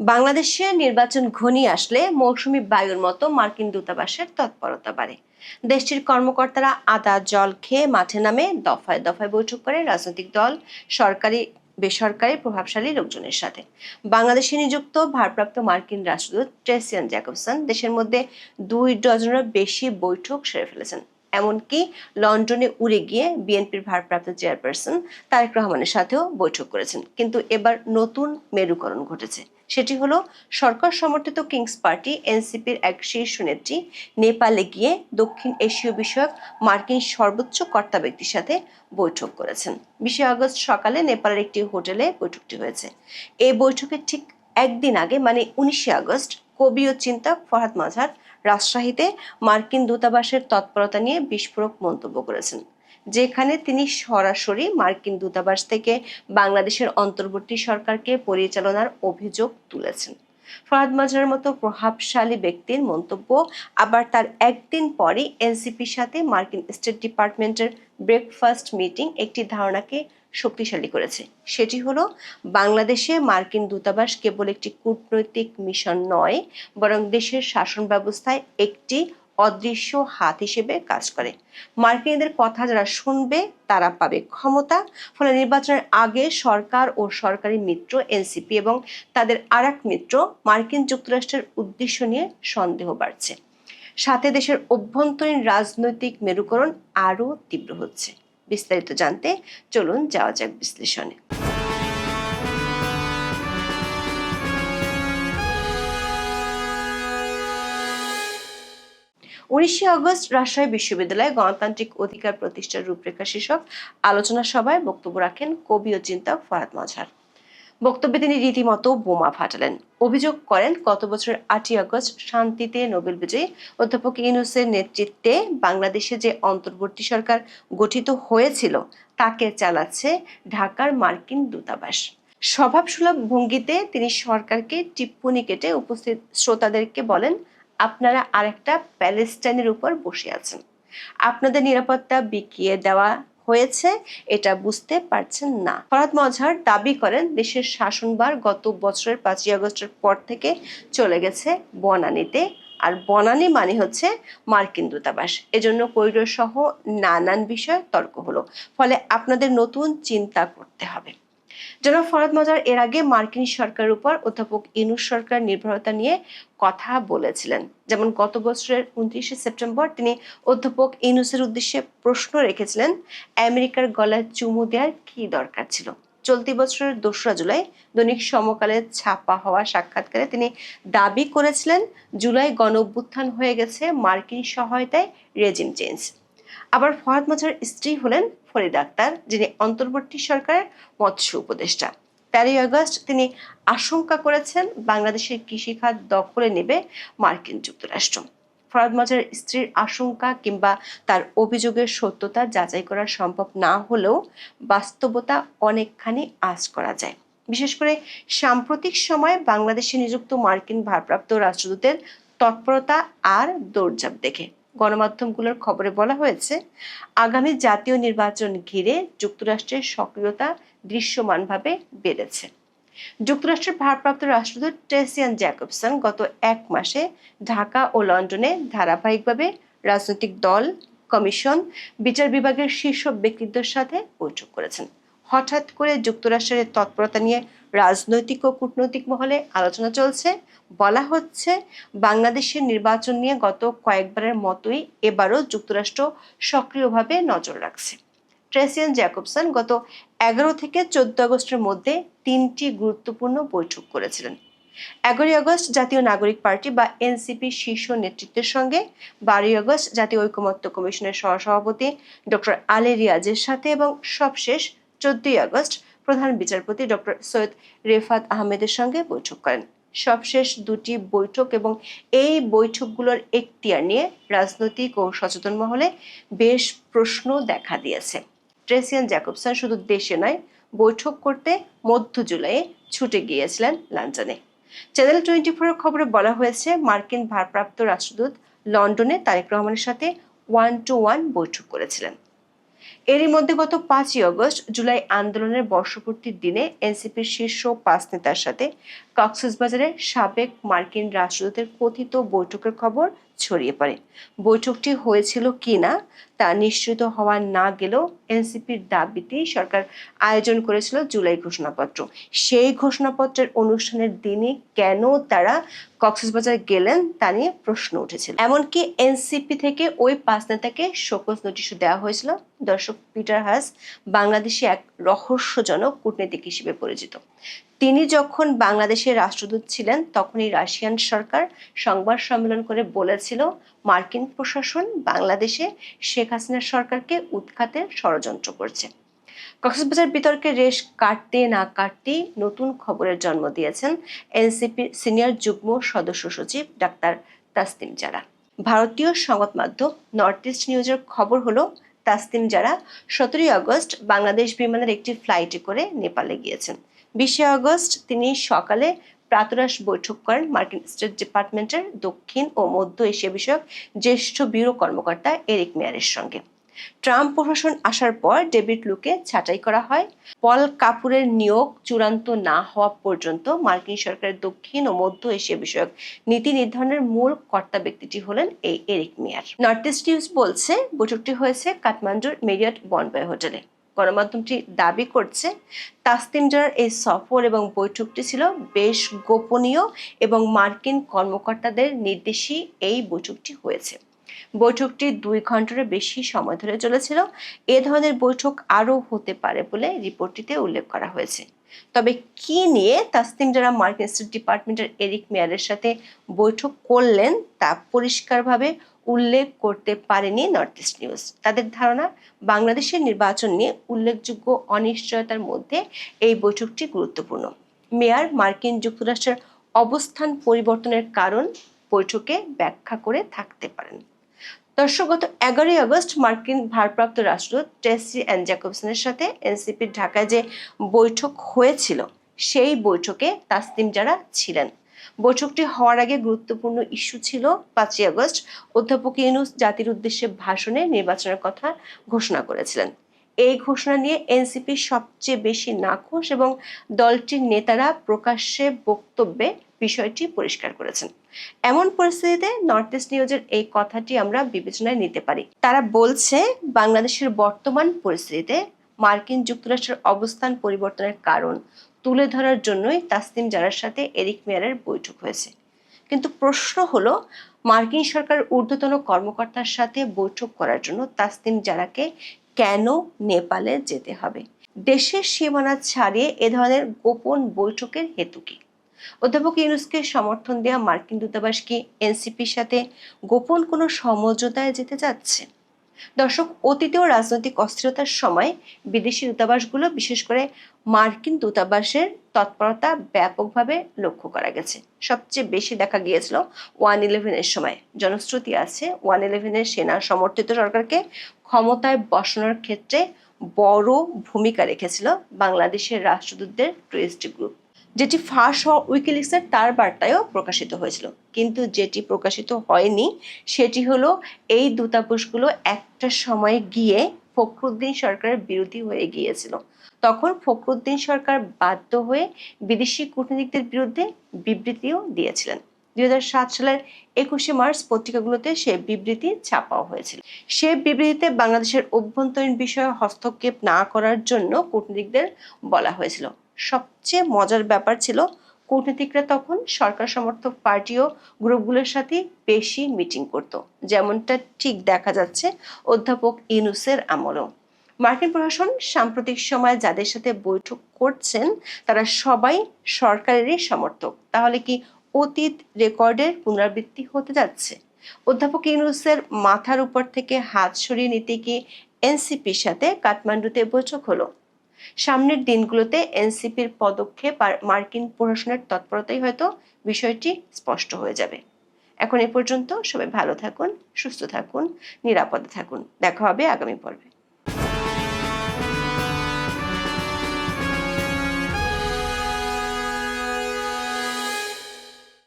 বাংলাদেশে নির্বাচন ঘনিয়ে আসলে মৌসুমী বায়ুর মতো মার্কিন দূতাবাসের তৎপরতা বাড়ে। দেশটির কর্মকর্তারা আদা জল খেয়ে মাঠে নামে দফায় দফায় বৈঠক করে রাজনৈতিক দল, সরকারি, বেসরকারি প্রভাবশালী লোকজনের সাথে। বাংলাদেশে নিযুক্ত ভারপ্রাপ্ত মার্কিন রাষ্ট্রদূত ট্রেসিয়ান জ্যাকবসন দেশের মধ্যে দুই ডজনেরও বেশি বৈঠক সেরে ফেলেছেন। এমনকি লন্ডনে উড়ে গিয়ে বিএনপির ভারপ্রাপ্ত চেয়ারপারসন তারেক রহমানের সাথেও বৈঠক করেছেন। কিন্তু এবার নতুন মেরুকরণ ঘটেছে। সেটি হলো সরকার সমর্থিত কিংস পার্টি, এনসিপির এক শীর্ষ নেত্রী, নেপালে গিয়ে দক্ষিণ এশীয় বিষয়ক মার্কিন সর্বোচ্চ কর্তা ব্যক্তির সাথে বৈঠক করেছেন। বিশে আগস্ট সকালে নেপালের একটি হোটেলে বৈঠকটি হয়েছে। এই বৈঠকের ঠিক একদিন আগে মানে উনিশে আগস্ট, কবি ও চিন্তক ফরহাদ মাঝার রাজশাহীতে মার্কিন দূতাবাসের তৎপরতা নিয়ে বিস্ফোরক মন্তব্য করেছেন। যেখানে তিনি সরাসরি মার্কিন দূতাবাস থেকে বাংলাদেশের অন্তর্বর্তী সরকারকে পরিচালনার অভিযোগ তুলেছেন। ফরহাদ মাজারের মতো প্রভাবশালী ব্যক্তির মন্তব্য আবার তার একদিন পরই এনসিপির সাথে মার্কিন স্টেট ডিপার্টমেন্টের ব্রেকফাস্ট মিটিং একটি ধারণাকে শক্তিশালী করেছে। সেটি হলো, বাংলাদেশে মার্কিন দূতাবাস কেবল একটি কূটনৈতিক মিশন নয়, বরং দেশের শাসন ব্যবস্থায় একটি অদৃশ্য হাত হিসেবে কাজ করে। মার্কিনীদের কথা যারা শুনবে, তারা পাবে ক্ষমতা। ফলে নির্বাচনের আগে সরকার ও সরকারি মিত্র, এনসিপি এবং তাদের আর মিত্র, মার্কিন যুক্তরাষ্ট্রের উদ্দেশ্য নিয়ে সন্দেহ বাড়ছে। সাথে দেশের অভ্যন্তরীণ রাজনৈতিক মেরুকরণ আরও তীব্র হচ্ছে। বিস্তারিত জানতে চলুন যাওয়া যাক বিশ্লেষণে। উনিশে আগস্ট রাজশাহী বিশ্ববিদ্যালয়ে গণতান্ত্রিক অধিকার প্রতিষ্ঠার রূপরেখা শীর্ষক আলোচনা সভায় বক্তব্য রাখেন কবি ও চিন্তক ফরাদ মজহার বক্তব্যে তিনি রীতিমতো বোমা ফাটালেন। অভিযোগ করেন, গত বছরের আটই আগস্ট শান্তিতে নোবেল বিজয়ী অধ্যাপক ইউনুসের নেতৃত্বে বাংলাদেশে যে অন্তর্বর্তী সরকার গঠিত হয়েছিল, তাকে চালাচ্ছে ঢাকার মার্কিন দূতাবাস। স্বভাবসুলভ ভঙ্গিতে তিনি সরকারকে টিপ্পনি কেটে উপস্থিত শ্রোতাদেরকে বলেন আপনারা আরেকটা প্যালেস্টাইনের উপর বসে আছেন। আপনাদের নিরাপত্তা বিকিয়ে দেওয়া হয়েছে, এটা বুঝতে পারছেন না। ফরাদ মজহার দাবি করেন, দেশের শাসনবার গত বছরের পাঁচই আগস্টের পর থেকে চলে গেছে বনানীতে। আর বনানী মানে হচ্ছে মার্কিন দূতাবাস। এজন্য করিডোর সহ নানান বিষয়ে তর্ক হলো। ফলে আপনাদের নতুন চিন্তা করতে হবে। জনাব ফরাদ মজার এর আগে মার্কিন সরকারের উপর অধ্যাপক ইনুস সরকার নির্ভরতা নিয়ে কথা বলেছিলেন। যেমন গত বছরের উনত্রিশে সেপ্টেম্বর তিনি অধ্যাপক ইনুসের উদ্দেশ্যে প্রশ্ন রেখেছিলেন, আমেরিকার গলায় চুমু দেওয়ার কি দরকার ছিল? চলতি বছরের দোসরা জুলাই দৈনিক সমকালে ছাপা হওয়া সাক্ষাৎকারে তিনি দাবি করেছিলেন, জুলাই গণ অভ্যুত্থান হয়ে গেছে মার্কিন সহায়তায় রেজিম চেঞ্জ। আবার ফহাদ মজার স্ত্রী হলেন ফরিদ আক্তার যিনি অন্তর্বর্তী সরকারের মৎস্য উপদেষ্টা। তেরোই আগস্ট তিনি আশঙ্কা করেছেন বাংলাদেশের কৃষিখাত দখলে নেবে মার্কিন যুক্তরাষ্ট্র। ফরাদ মাজার স্ত্রীর আশঙ্কা কিংবা তার অভিযোগের সত্যতা যাচাই করা সম্ভব না হলেও বাস্তবতা অনেকখানি আজ করা যায়। বিশেষ করে সাম্প্রতিক সময়ে বাংলাদেশে নিযুক্ত মার্কিন ভারপ্রাপ্ত রাষ্ট্রদূতের তৎপরতা আর দৌড়ঝাঁপ দেখে। গণমাধ্যমগুলোর খবরে বলা হয়েছে, আগামী জাতীয় নির্বাচন ঘিরে যুক্তরাষ্ট্রের সক্রিয়তা দৃশ্যমানভাবে বেড়েছে। যুক্তরাষ্ট্রের ভারপ্রাপ্ত রাষ্ট্রদূত টেসিয়ান জ্যাকবসন গত এক মাসে ঢাকা ও লন্ডনে ধারাবাহিকভাবে রাজনৈতিক দল, কমিশন, বিচার বিভাগের শীর্ষ ব্যক্তিত্বের সাথে বৈঠক করেছেন। হঠাৎ করে যুক্তরাষ্ট্রের তৎপরতা নিয়ে রাজনৈতিক ও কূটনৈতিক মহলে আলোচনা চলছে। বলা হচ্ছে, বাংলাদেশের নির্বাচন নিয়ে গত কয়েকবারের মতোই এবারও যুক্তরাষ্ট্র সক্রিয়ভাবে নজর রাখছে। ট্রেসিয়ান জ্যাকবসন গত এগারো থেকে চোদ্দ আগস্টের মধ্যে তিনটি গুরুত্বপূর্ণ বৈঠক করেছিলেন। এগারোই আগস্ট জাতীয় নাগরিক পার্টি বা এনসিপি শীর্ষ নেতৃত্বের সঙ্গে, বারোই আগস্ট জাতীয় ঐকমত্য কমিশনের সহসভাপতি ডক্টর আলী রিয়াজের সাথে এবং সবশেষ চোদ্দই আগস্ট প্রধান বিচারপতি ডক্টর সৈয়দ রেফাত আহমেদের সঙ্গে বৈঠক করেন। সবশেষ দুটি বৈঠক এবং এই বৈঠকগুলোর এখতিয়ার নিয়ে রাজনৈতিক ও সচেতন মহলে বেশ প্রশ্ন দেখা দিয়েছে। ট্রেসিয়ান জ্যাকবসন শুধু দেশে নয়, বৈঠক করতে মধ্য জুলাইয়ে ছুটে গিয়েছিলেন লন্ডনে চ্যানেল টোয়েন্টি ফোর খবরে বলা হয়েছে, মার্কিন ভারপ্রাপ্ত রাষ্ট্রদূত লন্ডনে তারেক রহমানের সাথে ওয়ান টু ওয়ান বৈঠক করেছিলেন। এরই মধ্যে গত পাঁচই আগস্ট জুলাই আন্দোলনের বর্ষপূর্তির দিনে এনসিপির শীর্ষ পাঁচ নেতার সাথে কক্সবাজারে সাবেক মার্কিন রাষ্ট্রদূতের কথিত বৈঠকের খবর ছড়িয়ে পড়ে। বৈঠকটি হয়েছিল কিনা তা নিশ্চিত হওয়া না গেলেও এনসিপির দাবিতেই সরকার আয়োজন করেছিল জুলাই ঘোষণাপত্র। সেই ঘোষণাপত্রের অনুষ্ঠানের দিনে কেন তারা কক্সবাজার গেলেন তা নিয়ে প্রশ্ন উঠেছিল। এমনকি এনসিপি থেকে ওই পাঁচ নেতাকে শোকজ নোটিশও দেওয়া হয়েছিল। দর্শক পিটার হাস বাংলাদেশে এক রহস্যজনক কূটনীতিক হিসেবে পরিচিত। তিনি যখন বাংলাদেশের রাষ্ট্রদূত ছিলেন, তখনই রাশিয়ান সরকার সংবাদ সম্মেলন করে বলেছিল মার্কিন প্রশাসন বাংলাদেশে শেখ হাসিনার সরকারকে উৎখাতের ষড়যন্ত্র করছে। কক্সবাজার বিতর্কে রেশ কাটতে না কাটতেই নতুন খবরের জন্ম দিয়েছেন এনসিপির সিনিয়র যুগ্ম সদস্য সচিব ডাক্তার তাসতিম জারা। ভারতীয় সংবাদ মাধ্যম নর্থ ইস্ট নিউজের খবর হলো তাসতিম যারা সতেরোই আগস্ট বাংলাদেশ বিমানের একটি ফ্লাইটে করে নেপালে গিয়েছেন। বিশে আগস্ট তিনি সকালে প্রাতরাশ বৈঠক করেন মার্কিন স্টেট ডিপার্টমেন্টের দক্ষিণ ও মধ্য এশিয়া বিষয়ক জ্যেষ্ঠ ব্যুরো কর্মকর্তা এরিক মেয়ারের সঙ্গে। ট্রাম্প প্রশাসন আসার পর ডেভিড লুকে ছাঁটাই করা হয়। পল কাপুরের নিয়োগ চূড়ান্ত না হওয়া পর্যন্ত মার্কিন সরকারের দক্ষিণ ও মধ্য এশিয়া বিষয়ক নীতি নির্ধারণের মূল কর্তা ব্যক্তিটি হলেন এই Eric Meyer. North East News বলছে, বৈঠকটি হয়েছে কাঠমান্ডুর মেরিয়ট বনবয় হোটেলে। গণমাধ্যমটি দাবি করছে তাসতিম জারার এই সফর এবং বৈঠকটি ছিল বেশ গোপনীয় এবং মার্কিন কর্মকর্তাদের নির্দেশেই এই বৈঠকটি হয়েছে। বৈঠকটি দুই ঘণ্টার বেশি সময় ধরে চলেছিল। এ ধরনের বৈঠক আরও হতে পারে বলে রিপোর্টটিতে উল্লেখ করা হয়েছে। তবে কি নিয়ে তাসতিম যারা মার্কিন স্টেট ডিপার্টমেন্টের এরিক মেয়ারের সাথে বৈঠক করলেন তা পরিষ্কারভাবে উল্লেখ করতে পারেনি নর্থ ইস্ট নিউজ তাদের ধারণা, বাংলাদেশের নির্বাচন নিয়ে উল্লেখযোগ্য অনিশ্চয়তার মধ্যে এই বৈঠকটি গুরুত্বপূর্ণ। মেয়ার মার্কিন যুক্তরাষ্ট্রের অবস্থান পরিবর্তনের কারণ বৈঠকে ব্যাখ্যা করে থাকতে পারেন। দর্শক, গত এগারোই আগস্ট মার্কিন ভারপ্রাপ্ত রাষ্ট্রদূত টেসি অ্যান্ড জ্যাকবসনের সাথে এনসিপির ঢাকায় যে বৈঠক হয়েছিল, সেই বৈঠকে তাসতিম যারা ছিলেন। বৈঠকটি হওয়ার আগে গুরুত্বপূর্ণ ইস্যু ছিল পাঁচই আগস্ট। অধ্যাপক ইউনুস জাতির উদ্দেশ্যে ভাষণে নির্বাচনের কথা ঘোষণা করেছিলেন। এই ঘোষণা নিয়ে এনসিপি সবচেয়ে বেশি নাখোশ এবং দলটির নেতারা প্রকাশ্যে বক্তব্যে বিষয়টি পরিষ্কার করেছেন। এমন পরিস্থিতিতে নর্থ ইস্ট নিউজের এই কথাটি আমরা বিবেচনায় নিতে পারি। তারা বলছে, বাংলাদেশের বর্তমান পরিস্থিতিতে মার্কিন যুক্তরাষ্ট্রের অবস্থান পরিবর্তনের কারণ তুলে ধরার জন্যই তাসতিম জারার সাথে এরিক মেয়ারের বৈঠক হয়েছে। কিন্তু প্রশ্ন হলো, মার্কিন সরকার ঊর্ধ্বতন কর্মকর্তার সাথে বৈঠক করার জন্য তাসতিম জারাকে কেন নেপালে যেতে হবে? দেশের সীমানা ছাড়িয়ে এ ধরনের গোপন বৈঠকের হেতু কি? অধ্যাপক ইউনুসকে সমর্থন দেওয়া মার্কিন দূতাবাস কি এনসিপির সাথে গোপন কোনো সমঝোতায় যেতে যাচ্ছে দর্শক, অতীতেও রাজনৈতিক অস্থিরতার সময় বিদেশি দূতাবাসগুলো বিশেষ করে মার্কিন দূতাবাসের তৎপরতা ব্যাপকভাবে লক্ষ্য করা গেছে। সবচেয়ে বেশি দেখা গিয়েছিল ওয়ান ইলেভেনের সময়। জনশ্রুতি আছে, ওয়ান ইলেভেনের সেনা সমর্থিত সরকারকে ক্ষমতায় বসানোর ক্ষেত্রে বড় ভূমিকা রেখেছিল বাংলাদেশের রাষ্ট্রদূতদের টুরিস্ট গ্রুপ। যেটি ফাঁস হওয়া উইকিলিক্সের তার বার্তায়ও প্রকাশিত হয়েছিল। কিন্তু যেটি প্রকাশিত হয়নি, সেটি হলো এই দূতাবাসগুলো একটা সময় গিয়ে ফখরুদ্দিন সরকারের বিরোধী হয়ে গিয়েছিল। তখন ফখরুদ্দিন সরকার বাধ্য হয়ে বিদেশি কূটনীতিকদের বিরুদ্ধে বিবৃতিও দিয়েছিলেন। দুই হাজার সাত সালের একুশে মার্চ পত্রিকাগুলোতে সে বিবৃতি ছাপাও হয়েছিল। সে বিবৃতিতে বাংলাদেশের অভ্যন্তরীণ বিষয়ে হস্তক্ষেপ না করার জন্য কূটনীতিকদের বলা হয়েছিল। সবচেয়ে মজার ব্যাপার ছিল, কূটনীতিকরা তখন সরকার সমর্থক পার্টি ও গ্রুপগুলোর সাথে বেশি মিটিং করত। যেমনটা ঠিক দেখা যাচ্ছে অধ্যাপক ইনুসের আমলও। মার্কিন প্রশাসন সাম্প্রতিক সময়ে যাদের সাথে বৈঠক করছেন, তারা সবাই সরকারেরই সমর্থক। তাহলে কি অতীত রেকর্ডের পুনরাবৃত্তি হতে যাচ্ছে? অধ্যাপক ইউনুসের মাথার উপর থেকে হাত সরিয়ে নিতে গিয়ে এনসিপির সাথে কাঠমান্ডুতে বৈঠক হলো? সামনের দিনগুলোতে এনসিপির পদক্ষেপ আর মার্কিন প্রশাসনের তৎপরতাই হয়তো বিষয়টি স্পষ্ট হয়ে যাবে। এখন এ পর্যন্ত সবাই ভালো থাকুন, সুস্থ থাকুন, নিরাপদে থাকুন। দেখা হবে আগামী পর্বে।